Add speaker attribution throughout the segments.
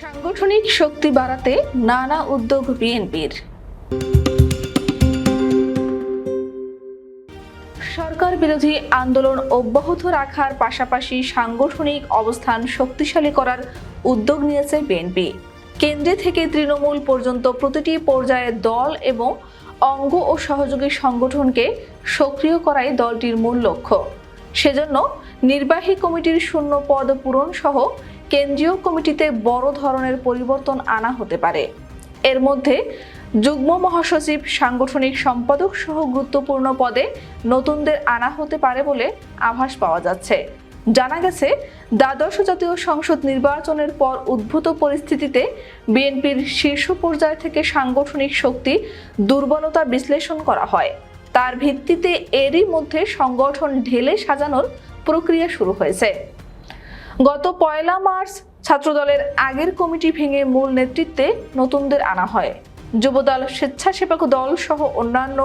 Speaker 1: সাংগঠনিক শক্তি বাড়াতে নানা উদ্যোগ বিএনপির। সরকার বিরোধী আন্দোলন অব্যাহত রাখার পাশাপাশি সাংগঠনিক অবস্থান শক্তিশালী করার উদ্যোগ নিয়েছে বিএনপি। কেন্দ্রে থেকে তৃণমূল পর্যন্ত প্রতিটি পর্যায়ে দল এবং অঙ্গ ও সহযোগী সংগঠনকে সক্রিয় করাই দলটির মূল লক্ষ্য। সেজন্য নির্বাহী কমিটির শূন্য পদ পূরণ সহ কেন্দ্রীয় কমিটিতে বড় ধরনের পরিবর্তন আনা হতে পারে। এর মধ্যে যুগ্ম মহাসচিব, সাংগঠনিক সম্পাদক সহ গুরুত্বপূর্ণ পদে নতুনদের আনা হতে পারে বলে আভাস পাওয়া যাচ্ছে। জানা গেছে, দ্বাদশ জাতীয় সংসদ নির্বাচনের পর উদ্ভূত পরিস্থিতিতে বিএনপির শীর্ষ পর্যায় থেকে সাংগঠনিক শক্তি দুর্বলতা বিশ্লেষণ করা হয়। তার ভিত্তিতে এরই মধ্যে সংগঠন ঢেলে সাজানোর প্রক্রিয়া শুরু হয়েছে। গত পয়লা মার্চ ছাত্রদলের আগের কমিটি ভেঙে মূল নেতৃত্বে নতুনদের আনা হয়। যুবদল স্বেচ্ছাসেবক দল সহ অন্যান্য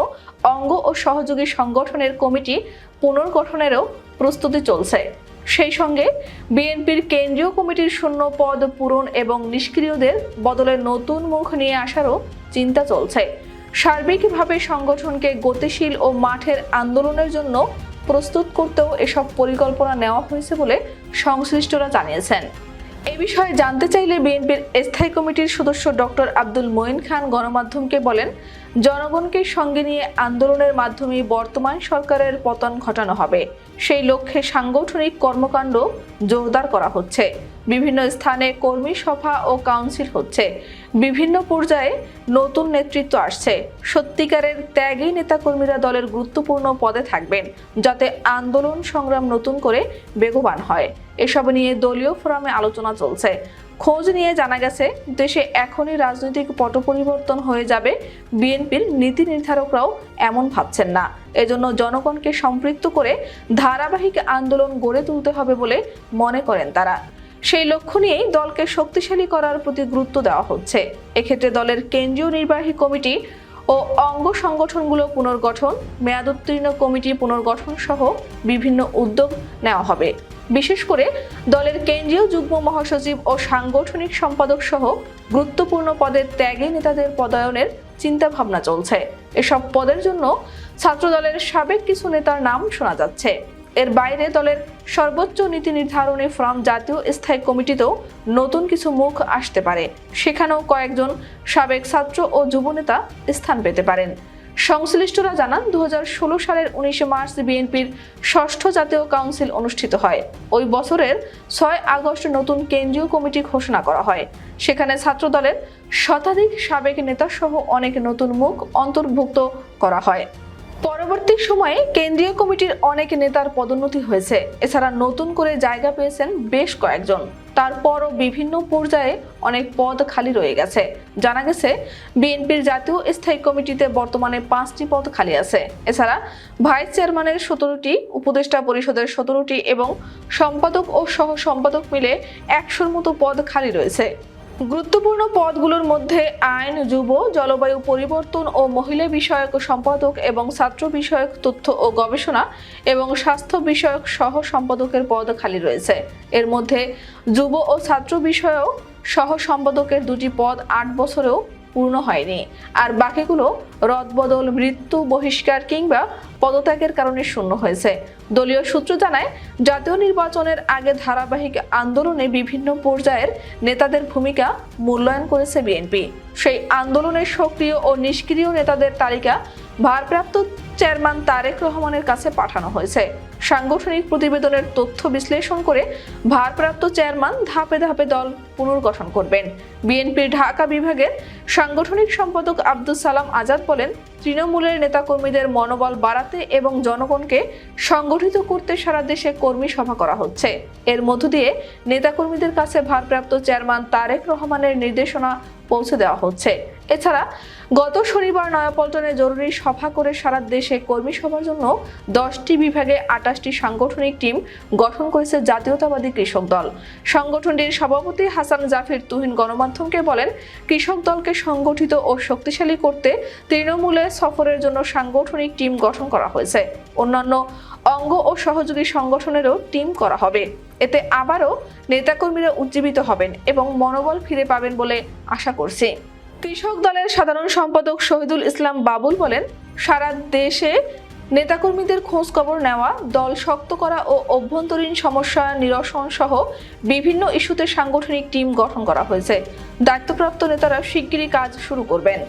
Speaker 1: অঙ্গ ও সহযোগী সংগঠনের কমিটি পুনর্গঠনেরও প্রস্তুতি চলছে। সেই সঙ্গে বিএনপির কেন্দ্রীয় কমিটির শূন্য পদ পূরণ এবং নিষ্ক্রিয়দের বদলে নতুন মুখ নিয়ে আসারও চিন্তা চলছে। সার্বিকভাবে সংগঠনকে গতিশীল ও মাঠের আন্দোলনের জন্য প্রস্তুত করতেও এসব পরিকল্পনা নেওয়া হয়েছে বলে সংশ্লিষ্টরা জানিয়েছেন। এ বিষয়ে জানতে চাইলে বিএনপির স্থায়ী কমিটির সদস্য ডক্টর আব্দুল মঈন খান গণমাধ্যমকে বলেন, জনগণকে সঙ্গে নিয়ে আন্দোলনের মাধ্যমে বর্তমান সরকারের পতন ঘটানো হবে। সেই লক্ষ্যে সাংগঠনিক কর্মকাণ্ড জোরদার করা হচ্ছে। বিভিন্ন স্থানে কর্মী সভা ও কাউন্সিল হচ্ছে। বিভিন্ন পর্যায়ে নতুন নেতৃত্ব আসছে। সত্যিকারের ত্যাগী নেতাকর্মীরা দলের গুরুত্বপূর্ণ পদে থাকবেন, যাতে আন্দোলন সংগ্রাম নতুন করে বেগবান হয়। এসব নিয়ে দলীয় ফোরামে আলোচনা চলছে। খোঁজ নিয়ে জানা গেছে, দেশে এখনই রাজনৈতিক পট পরিবর্তন হয়ে যাবে। বিএনপির নীতি নির্ধারকরাও এমন ভাবছেন না। এজন্য জনগণকে সম্পৃক্ত করে ধারাবাহিক আন্দোলন গড়ে তুলতে হবে বলে মনে করেন তারা। সেই লক্ষ্য নিয়েই দলকে শক্তিশালী করার প্রতি গুরুত্ব দেওয়া হচ্ছে। এক্ষেত্রে দলের কেন্দ্রীয় নির্বাহী কমিটি ও অঙ্গ সংগঠনগুলো পুনর্গঠন মেয়াদোত্তীর্ণ কমিটি পুনর্গঠন সহ বিভিন্ন উদ্যোগ নেওয়া হবে। বিশেষ করে দলের কেন্দ্রীয় যুগ্ম মহাসচিব ও সাংগঠনিক সম্পাদক সহ গুরুত্বপূর্ণ পদের ত্যাগে নেতাদের পদায়নের চিন্তা ভাবনা চলছে। এসব পদের জন্য ছাত্রদলের সাবেক কিছু নেতার নাম শোনা যাচ্ছে। এর বাইরে দলের সর্বোচ্চ নীতি নির্ধারণী ফ্রম জাতীয় স্থায়ী কমিটিতেও নতুন কিছু মুখ আসতে পারে। সেখানেও কয়েকজন সাবেক ছাত্র ও যুবনেতা স্থান পেতে পারেন। সংশ্লিষ্টরা জানান দু হাজার ষোলো সালের উনিশে মার্চ বিএনপির ষষ্ঠ জাতীয় কাউন্সিল অনুষ্ঠিত হয়। ওই বছরের ছয় আগস্ট নতুন কেন্দ্রীয় কমিটি ঘোষণা করা হয়। সেখানে ছাত্র দলের শতাধিক সাবেক নেতা সহ অনেক নতুন মুখ অন্তর্ভুক্ত করা হয়। পরবর্তী সময়ে কেন্দ্রীয় কমিটির অনেক নেতার পদোন্নতি হয়েছে। এছাড়া নতুন করে জায়গা পেয়েছেন বেশ কয়েকজন। তারপরও বিভিন্ন পর্যায়ে অনেক পদ খালি রয়ে গেছে। জানা গেছে, বিএনপির জাতীয় স্থায়ী কমিটিতে বর্তমানে পাঁচটি পদ খালি আছে। এছাড়া ভাইস চেয়ারম্যানের সতেরোটি, উপদেষ্টা পরিষদের সতেরোটি এবং সম্পাদক ও সহ সম্পাদক মিলে একশোর মতো পদ খালি রয়েছে। গুরুত্বপূর্ণ পদগুলোর মধ্যে আইন, যুব, জলবায়ু পরিবর্তন ও মহিলা বিষয়ক সম্পাদক এবং ছাত্র বিষয়ক তথ্য ও গবেষণা এবং স্বাস্থ্য বিষয়ক সহ সম্পাদকের পদ খালি রয়েছে। এর মধ্যে যুব ও ছাত্র বিষয়ক সহ সম্পাদকের দুটি পদ আট বছরেও পূর্ণ হয়নি। আর বাকিগুলো রদবদল, মৃত্যু, বহিষ্কার কিংবা পদত্যাগের কারণে শূন্য হয়েছে। দলীয় সূত্র জানায়, জাতীয় নির্বাচনের আগে ধারাবাহিক আন্দোলনে বিভিন্ন পর্যায়ের নেতাদের ভূমিকা মূল্যায়ন করেছে বিএনপি। সেই আন্দোলনের সক্রিয় ও নিষ্ক্রিয় নেতাদের তালিকা ভারপ্রাপ্ত চেয়ারম্যান তারেক রহমানের কাছে পাঠানো হয়েছে। সাংগঠনিক প্রতিবেদনের তথ্য বিশ্লেষণ করে ভারপ্রাপ্ত চেয়ারম্যান ধাপে ধাপে দল পুনর্গঠন করবেন। বিএনপির ঢাকা বিভাগের সাংগঠনিক সম্পাদক আব্দুল সালাম আজাদ বলেন, তৃণমূলের নেতাকর্মীদের মনোবল বাড়াতে এবং জনগণকে সংগঠিত করতে সারা দেশে কর্মী সভা করা হচ্ছে। এর মধ্য দিয়ে নেতাকর্মীদের কাছে ভারপ্রাপ্ত চেয়ারম্যান তারেক রহমানের নির্দেশনা পৌঁছে দেওয়া হচ্ছে। এছাড়া গত শনিবার নয়াপল্টনে জরুরি সভা করে সারা দেশে কর্মী সভার জন্য দশটি বিভাগে আটাশটি সাংগঠনিক টিম গঠন করেছে জাতীয়তাবাদী কৃষক দল। সংগঠনটির সভাপতি হাসান জাফির তুহিন গণমাধ্যমকে বলেন, কৃষক দলকে সংগঠিত ও শক্তিশালী করতে তৃণমূলে সফরের জন্য সাংগঠনিক টিম গঠন করা হয়েছে। অন্যান্য অঙ্গ ও সহযোগী সংগঠনেরও টিম করা হবে। এতে আবারও নেতাকর্মীরা উজ্জীবিত হবেন এবং মনোবল ফিরে পাবেন বলে আশা করছি। কৃষক দলের সাধারণ সম্পাদক শহীদুল ইসলাম বাবুল বলেন, সারা দেশে নেতাকর্মীদের খোঁজ খবর নেওয়া, দল শক্ত করা ও অভ্যন্তরীণ সমস্যা নিরসন সহ বিভিন্ন ইস্যুতে সাংগঠনিক টিম গঠন করা হয়েছে। দায়িত্বপ্রাপ্ত নেতারা শিগগিরই কাজ শুরু করবেন।